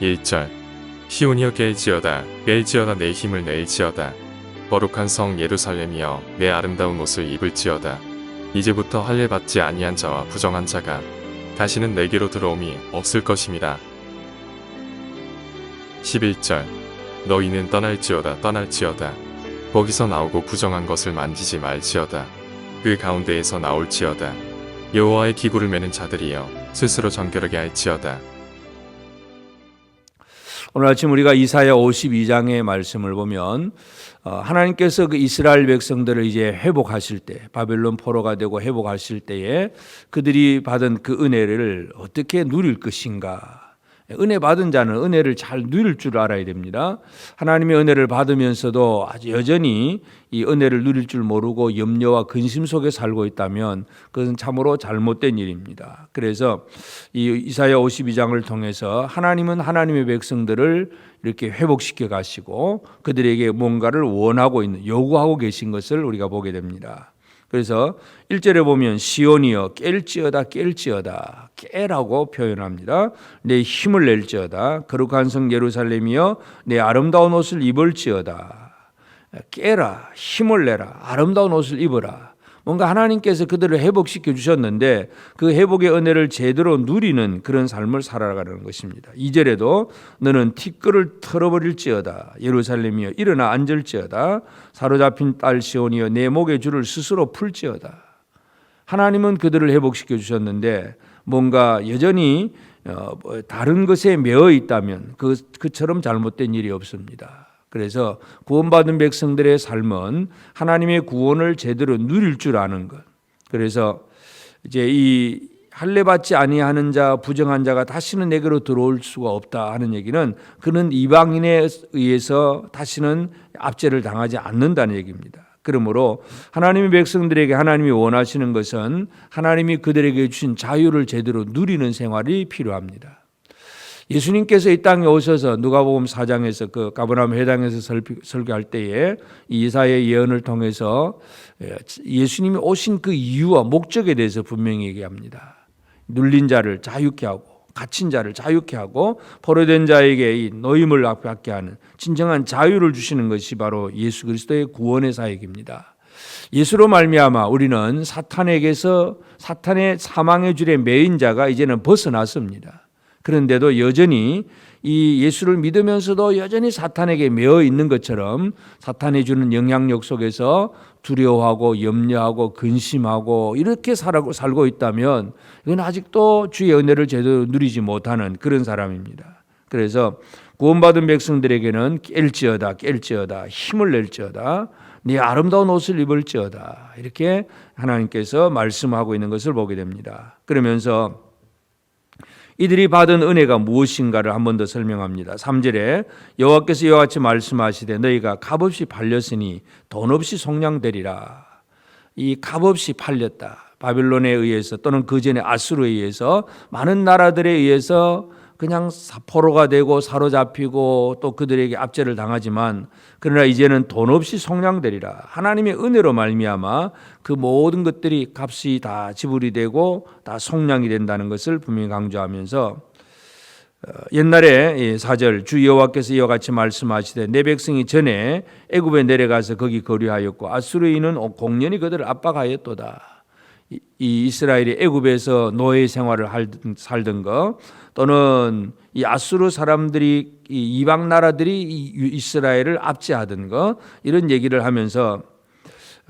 1절. 시온이여 깰지어다 깰지어다 내 힘을 낼지어다. 거룩한 성 예루살렘이여 내 아름다운 옷을 입을지어다. 이제부터 할례 받지 아니한 자와 부정한 자가 다시는 내게로 들어옴이 없을 것임이라. 11절. 너희는 떠날지어다 떠날지어다. 거기서 나오고 부정한 것을 만지지 말지어다. 그 가운데에서 나올지어다. 여호와의 기구를 매는 자들이여 스스로 정결하게 할지어다 오늘 아침 우리가 이사야 52장의 말씀을 보면 어, 하나님께서 그 이스라엘 백성들을 이제 회복하실 때 바벨론 포로가 되고 회복하실 때에 그들이 받은 그 은혜를 어떻게 누릴 것인가 은혜 받은 자는 은혜를 잘 누릴 줄 알아야 됩니다. 하나님의 은혜를 받으면서도 아주 여전히 이 은혜를 누릴 줄 모르고 염려와 근심 속에 살고 있다면 그것은 참으로 잘못된 일입니다. 그래서 이 이사야 52장을 통해서 하나님은 하나님의 백성들을 이렇게 회복시켜 가시고 그들에게 뭔가를 원하고 있는 요구하고 계신 것을 우리가 보게 됩니다. 그래서 1절에 보면 시온이여 깰지어다 깰지어다 깨라고 표현합니다. 내 힘을 낼지어다 거룩한 성 예루살렘이여 내 아름다운 옷을 입을지어다 깨라 힘을 내라 아름다운 옷을 입어라 뭔가 하나님께서 그들을 회복시켜 주셨는데 그 회복의 은혜를 제대로 누리는 그런 삶을 살아가는 것입니다. 2절에도 너는 티끌을 털어버릴지어다 예루살렘이여 일어나 앉을지어다 사로잡힌 딸 시온이여 내 목의 줄을 스스로 풀지어다 하나님은 그들을 회복시켜 주셨는데 뭔가 여전히 어, 뭐 다른 것에 매어 있다면 그 그처럼 잘못된 일이 없습니다. 그래서 구원받은 백성들의 삶은 하나님의 구원을 제대로 누릴 줄 아는 것. 그래서 이제 이 할례 받지 아니하는 자 부정한 자가 다시는 내게로 들어올 수가 없다 하는 얘기는 그는 이방인에 의해서 다시는 압제를 당하지 않는다는 얘기입니다. 그러므로 하나님의 백성들에게 하나님이 원하시는 것은 하나님이 그들에게 주신 자유를 제대로 누리는 생활이 필요합니다. 예수님께서 이 땅에 오셔서 누가복음 4장에서 그 가버나움 회당에서 설교할 때에 이사의 예언을 통해서 예수님이 오신 그 이유와 목적에 대해서 분명히 얘기합니다. 눌린 자를 자유케 하고 갇힌 자를 자유케 하고 포로된 자에게 이 노임을 받게 하는 진정한 자유를 주시는 것이 바로 예수 그리스도의 구원의 사역입니다. 예수로 말미암아 우리는 사탄에게서 사탄의 사망의 줄에 매인 자가 이제는 벗어났습니다. 그런데도 여전히 이 예수를 믿으면서도 여전히 사탄에게 매어 있는 것처럼 사탄이 주는 영향력 속에서 두려워하고 염려하고 근심하고 이렇게 살고, 살고 있다면 이건 아직도 주의 은혜를 제대로 누리지 못하는 그런 사람입니다. 그래서 구원받은 백성들에게는 깰지어다 깰지어다 힘을 낼지어다 네 아름다운 옷을 입을지어다 이렇게 하나님께서 말씀하고 있는 것을 보게 됩니다. 그러면서 이들이 받은 은혜가 무엇인가를 한 번 더 설명합니다. 3절에 여호와께서 이와 같이 말씀하시되 너희가 값없이 팔렸으니 돈 없이 속량되리라. 이 값없이 팔렸다. 바빌론에 의해서 또는 그 전에 아수르에 의해서 많은 나라들에 의해서 그냥 포로가 되고 사로잡히고 또 그들에게 압제를 당하지만 그러나 이제는 돈 없이 속량되리라 하나님의 은혜로 말미암아 그 모든 것들이 값이 다 지불이 되고 다 속량이 된다는 것을 분명히 강조하면서 어, 옛날에 사절 주 여호와께서 이와 같이 말씀하시되 내 백성이 전에 애굽에 내려가서 거기 거류하였고 아수르인은 공연히 그들을 압박하였도다. 이 이스라엘이 애굽에서 노예 생활을 살던 거 또는 이 아수르 사람들이 이 이방 나라들이 이스라엘을 압제하던 거 이런 얘기를 하면서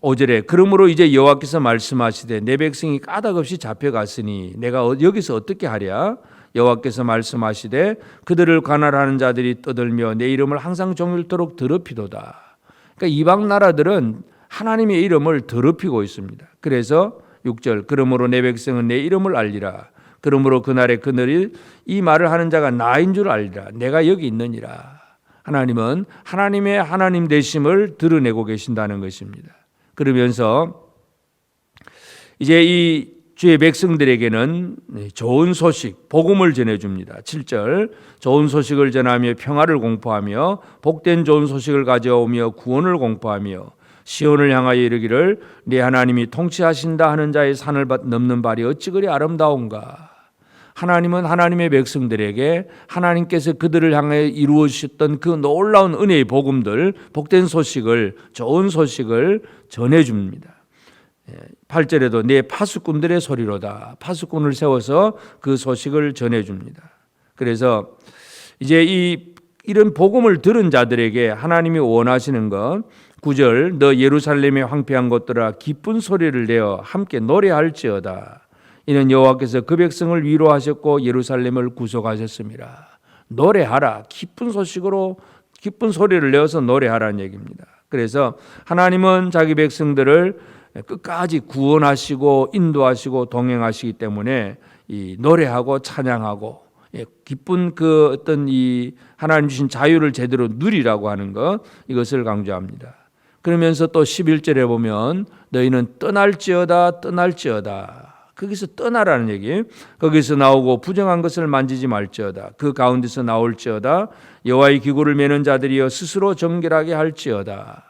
5절에 그러므로 이제 여호와께서 말씀하시되 내 백성이 까닭없이 잡혀갔으니 내가 어, 여기서 어떻게 하랴 여호와께서 말씀하시되 그들을 관할하는 자들이 떠들며 내 이름을 항상 종일토록 더럽히도다. 그러니까 이방 나라들은 하나님의 이름을 더럽히고 있습니다. 그래서 6절 그러므로 내 백성은 내 이름을 알리라. 그러므로 그날에 그늘이 이 말을 하는 자가 나인 줄 알리라. 내가 여기 있느니라. 하나님은 하나님의 하나님 되심을 드러내고 계신다는 것입니다. 그러면서 이제 이 주의 백성들에게는 좋은 소식, 복음을 전해줍니다. 7절, 좋은 소식을 전하며 평화를 공포하며 복된 좋은 소식을 가져오며 구원을 공포하며 시온을 향하여 이르기를 네 하나님이 통치하신다 하는 자의 산을 넘는 발이 어찌 그리 아름다운가 하나님은 하나님의 백성들에게 하나님께서 그들을 향해 이루어 주셨던 그 놀라운 은혜의 복음들, 복된 소식을 좋은 소식을 전해 줍니다. 8절에도 내 파수꾼들의 소리로다. 파수꾼을 세워서 그 소식을 전해 줍니다. 그래서 이제 이 이런 복음을 들은 자들에게 하나님이 원하시는 것 9절 너 예루살렘의 황폐한 것들아 기쁜 소리를 내어 함께 노래할지어다. 이는 여호와께서 그 백성을 위로하셨고 예루살렘을 구속하셨습니다. 노래하라. 기쁜 소식으로 기쁜 소리를 내어서 노래하라는 얘기입니다. 그래서 하나님은 자기 백성들을 끝까지 구원하시고 인도하시고 동행하시기 때문에 이 노래하고 찬양하고 예, 기쁜 그 어떤 이 하나님 주신 자유를 제대로 누리라고 하는 것 이것을 강조합니다. 그러면서 또 11절에 보면 너희는 떠날지어다 떠날지어다 거기서 떠나라는 얘기. 거기서 나오고 부정한 것을 만지지 말지어다. 그 가운데서 나올지어다. 여호와의 기구를 매는 자들이여 스스로 정결하게 할지어다.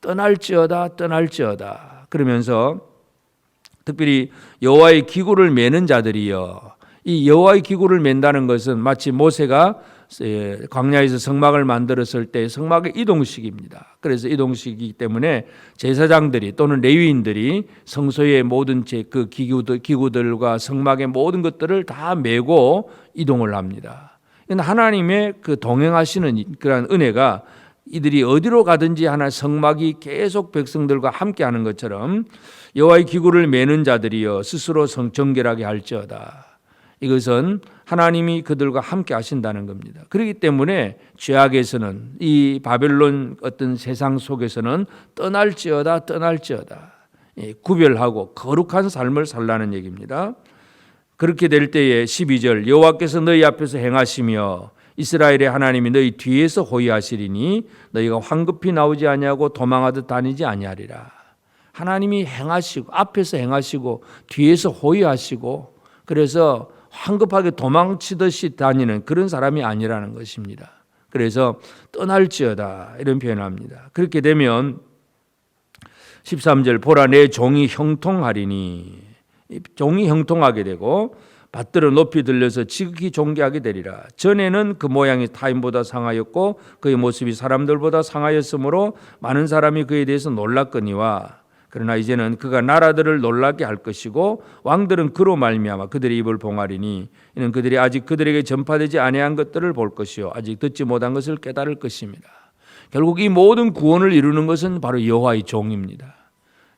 떠날지어다 떠날지어다. 그러면서 특별히 여호와의 기구를 매는 자들이여 이 여호와의 기구를 맨다는 것은 마치 모세가 예, 광야에서 성막을 만들었을 때 성막의 이동식입니다. 그래서 이동식이기 때문에 제사장들이 또는 레위인들이 성소의 모든 제그 기구들, 기구들과 성막의 모든 것들을 다 메고 이동을 합니다. 이건 하나님의 그 동행하시는 그러한 은혜가 이들이 어디로 가든지 하나 성막이 계속 백성들과 함께하는 것처럼 여호와의 기구를 매는 자들이여 스스로 성정결하게 할지어다. 이것은 하나님이 그들과 함께 하신다는 겁니다. 그렇기 때문에 죄악에서는 이 바벨론 어떤 세상 속에서는 떠날지어다 떠날지어다 예, 구별하고 거룩한 삶을 살라는 얘기입니다. 그렇게 될 때에 12절 여호와께서 너희 앞에서 행하시며 이스라엘의 하나님이 너희 뒤에서 호위하시리니 너희가 황급히 나오지 아니하고 도망하듯 다니지 아니하리라. 하나님이 행하시고 앞에서 행하시고 뒤에서 호위하시고 그래서 황급하게 도망치듯이 다니는 그런 사람이 아니라는 것입니다. 그래서 떠날지어다 이런 표현을 합니다. 그렇게 되면 13절 보라 내 종이 형통하리니 종이 형통하게 되고 밭들어 높이 들려서 지극히 존귀하게 되리라. 전에는 그 모양이 타인보다 상하였고 그의 모습이 사람들보다 상하였으므로 많은 사람이 그에 대해서 놀랐거니와 그러나 이제는 그가 나라들을 놀라게 할 것이고 왕들은 그로 말미암아 그들의 입을 봉하리니 이는 그들이 아직 그들에게 전파되지 아니한 것들을 볼 것이요 아직 듣지 못한 것을 깨달을 것입니다. 결국 이 모든 구원을 이루는 것은 바로 여호와의 종입니다.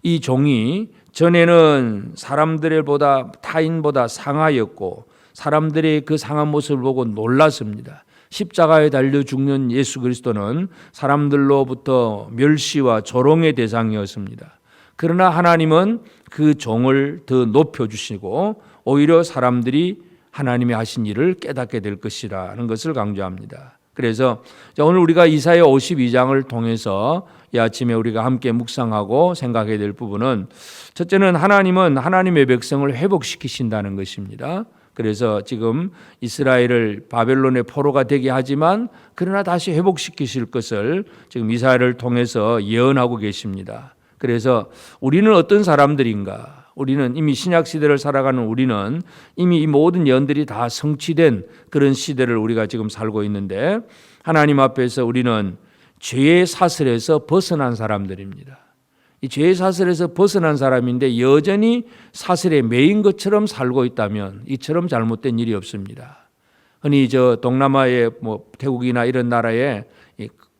이 종이 전에는 사람들보다 타인보다 상하였고 사람들의 그 상한 모습을 보고 놀랐습니다. 십자가에 달려 죽는 예수 그리스도는 사람들로부터 멸시와 조롱의 대상이었습니다. 그러나 하나님은 그 종을 더 높여 주시고 오히려 사람들이 하나님이 하신 일을 깨닫게 될 것이라는 것을 강조합니다. 그래서 오늘 우리가 이사야 52장을 통해서 이 아침에 우리가 함께 묵상하고 생각해야 될 부분은 첫째는 하나님은 하나님의 백성을 회복시키신다는 것입니다. 그래서 지금 이스라엘을 바벨론의 포로가 되게 하지만 그러나 다시 회복시키실 것을 지금 이사야를 통해서 예언하고 계십니다. 그래서 우리는 어떤 사람들인가? 우리는 이미 신약 시대를 살아가는 우리는 이미 이 모든 예언들이 다 성취된 그런 시대를 우리가 지금 살고 있는데 하나님 앞에서 우리는 죄의 사슬에서 벗어난 사람들입니다. 이 죄의 사슬에서 벗어난 사람인데 여전히 사슬에 매인 것처럼 살고 있다면 이처럼 잘못된 일이 없습니다. 흔히 저 동남아의 뭐 태국이나 이런 나라에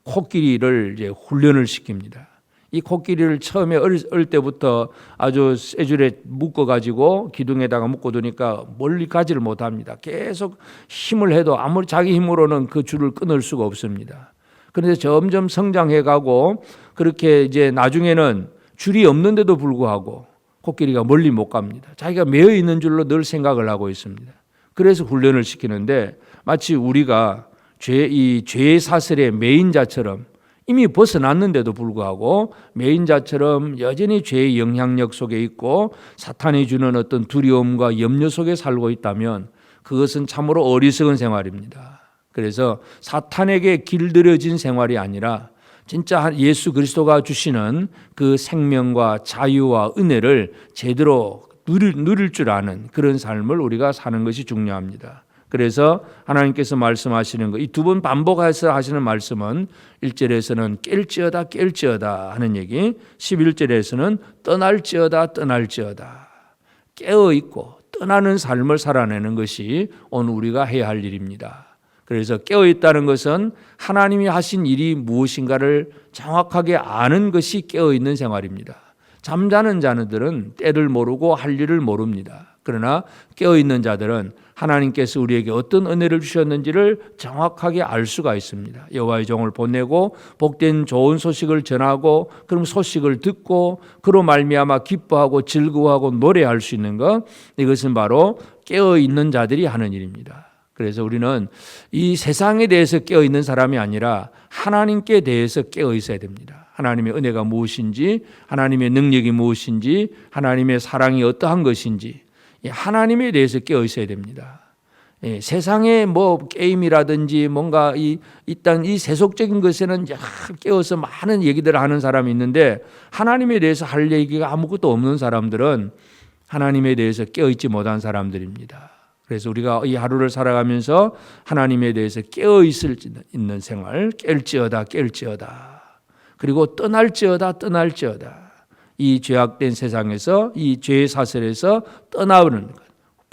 코끼리를 이제 훈련을 시킵니다. 이 코끼리를 처음에 어릴, 어릴 때부터 아주 쇠줄에 묶어 가지고 기둥에다가 묶어 두니까 멀리 가지를 못합니다. 계속 힘을 해도 아무리 자기 힘으로는 그 줄을 끊을 수가 없습니다. 그런데 점점 성장해 가고 그렇게 이제 나중에는 줄이 없는데도 불구하고 코끼리가 멀리 못 갑니다. 자기가 매여 있는 줄로 늘 생각을 하고 있습니다. 그래서 훈련을 시키는데 마치 우리가 죄, 이 죄의 사슬의 매인 자처럼 이미 벗어났는데도 불구하고 매인자처럼 여전히 죄의 영향력 속에 있고 사탄이 주는 어떤 두려움과 염려 속에 살고 있다면 그것은 참으로 어리석은 생활입니다. 그래서 사탄에게 길들여진 생활이 아니라 진짜 예수 그리스도가 주시는 그 생명과 자유와 은혜를 제대로 누릴, 누릴 줄 아는 그런 삶을 우리가 사는 것이 중요합니다. 그래서 하나님께서 말씀하시는 거 이 두 번 반복해서 하시는 말씀은 1절에서는 깰지어다 깰지어다 하는 얘기 11절에서는 떠날지어다 떠날지어다 깨어 있고 떠나는 삶을 살아내는 것이 오늘 우리가 해야 할 일입니다. 그래서 깨어 있다는 것은 하나님이 하신 일이 무엇인가를 정확하게 아는 것이 깨어 있는 생활입니다. 잠자는 자들은 때를 모르고 할 일을 모릅니다. 그러나 깨어 있는 자들은 하나님께서 우리에게 어떤 은혜를 주셨는지를 정확하게 알 수가 있습니다. 여호와의 종을 보내고 복된 좋은 소식을 전하고 그럼 소식을 듣고 그로 말미암아 기뻐하고 즐거워하고 노래할 수 있는 것 이것은 바로 깨어 있는 자들이 하는 일입니다. 그래서 우리는 이 세상에 대해서 깨어 있는 사람이 아니라 하나님께 대해서 깨어 있어야 됩니다. 하나님의 은혜가 무엇인지, 하나님의 능력이 무엇인지, 하나님의 사랑이 어떠한 것인지, 이 하나님에 대해서 깨어 있어야 됩니다. 예, 세상의 뭐 게임이라든지 뭔가 이 일단 이 세속적인 것에는 야, 깨어서 많은 얘기들을 하는 사람이 있는데 하나님에 대해서 할 얘기가 아무것도 없는 사람들은 하나님에 대해서 깨어 있지 못한 사람들입니다. 그래서 우리가 이 하루를 살아가면서 하나님에 대해서 깨어 있을 있는 생활, 깰지어다 깰지어다. 그리고 떠날지어다 떠날지어다. 이 죄악된 세상에서 이 죄의 사슬에서 떠나오는 것.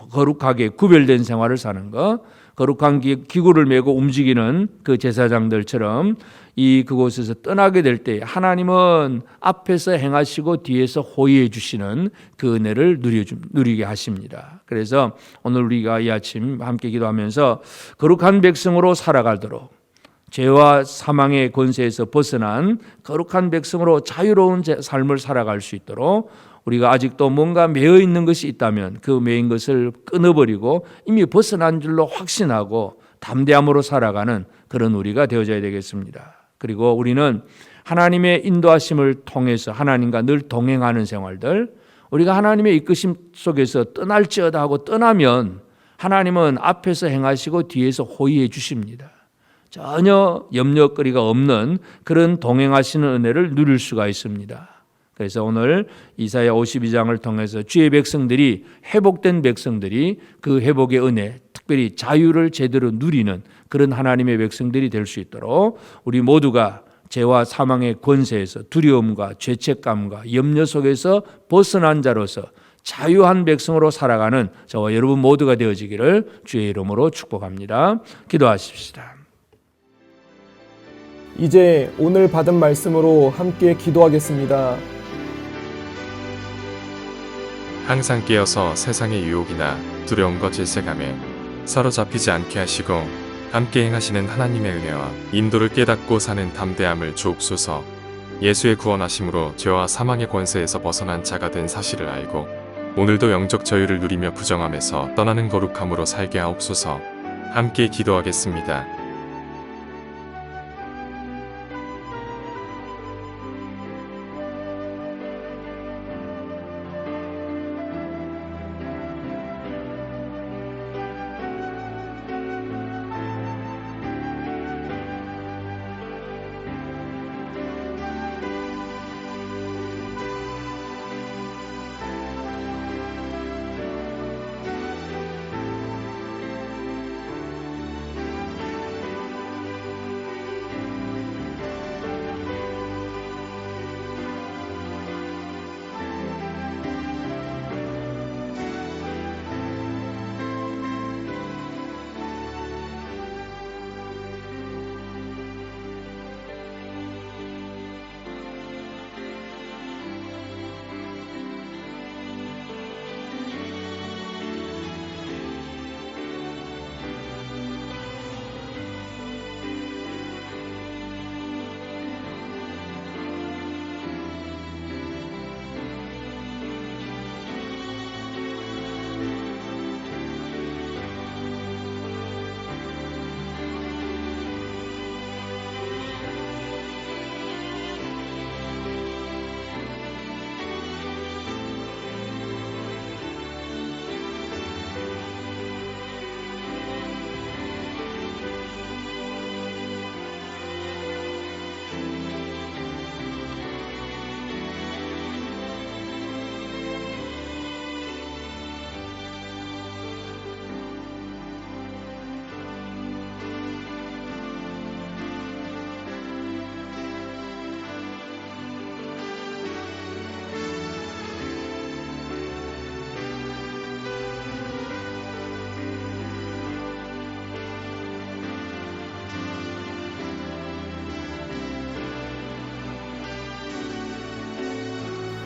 거룩하게 구별된 생활을 사는 것. 거룩한 기- 기구를 메고 움직이는 그 제사장들처럼 이 그곳에서 떠나게 될 때 하나님은 앞에서 행하시고 뒤에서 호의해 주시는 그 은혜를 누리게 하십니다. 그래서 오늘 우리가 이 아침 함께 기도하면서 거룩한 백성으로 살아가도록 죄와 사망의 권세에서 벗어난 거룩한 백성으로 자유로운 제- 삶을 살아갈 수 있도록 우리가 아직도 뭔가 매여 있는 것이 있다면 그 매인 것을 끊어버리고 이미 벗어난 줄로 확신하고 담대함으로 살아가는 그런 우리가 되어져야 되겠습니다. 그리고 우리는 하나님의 인도하심을 통해서 하나님과 늘 동행하는 생활들 우리가 하나님의 이끄심 속에서 떠날지어다 하고 떠나면 하나님은 앞에서 행하시고 뒤에서 호의해 주십니다. 전혀 염려거리가 없는 그런 동행하시는 은혜를 누릴 수가 있습니다. 그래서 오늘 이사야 52장을 통해서 주의 백성들이 회복된 백성들이 그 회복의 은혜, 특별히 자유를 제대로 누리는 그런 하나님의 백성들이 될 수 있도록 우리 모두가 죄와 사망의 권세에서 두려움과 죄책감과 염려 속에서 벗어난 자로서 자유한 백성으로 살아가는 저와 여러분 모두가 되어지기를 주의 이름으로 축복합니다. 기도하십시다. 이제 오늘 받은 말씀으로 함께 기도하겠습니다. 항상 깨어서 세상의 유혹이나 두려움과 질색감에 사로잡히지 않게 하시고 함께 행하시는 하나님의 은혜와 인도를 깨닫고 사는 담대함을 주옵소서. 예수의 구원하심으로 죄와 사망의 권세에서 벗어난 자가 된 사실을 알고 오늘도 영적 자유를 누리며 부정함에서 떠나는 거룩함으로 살게 하옵소서. 함께 기도하겠습니다.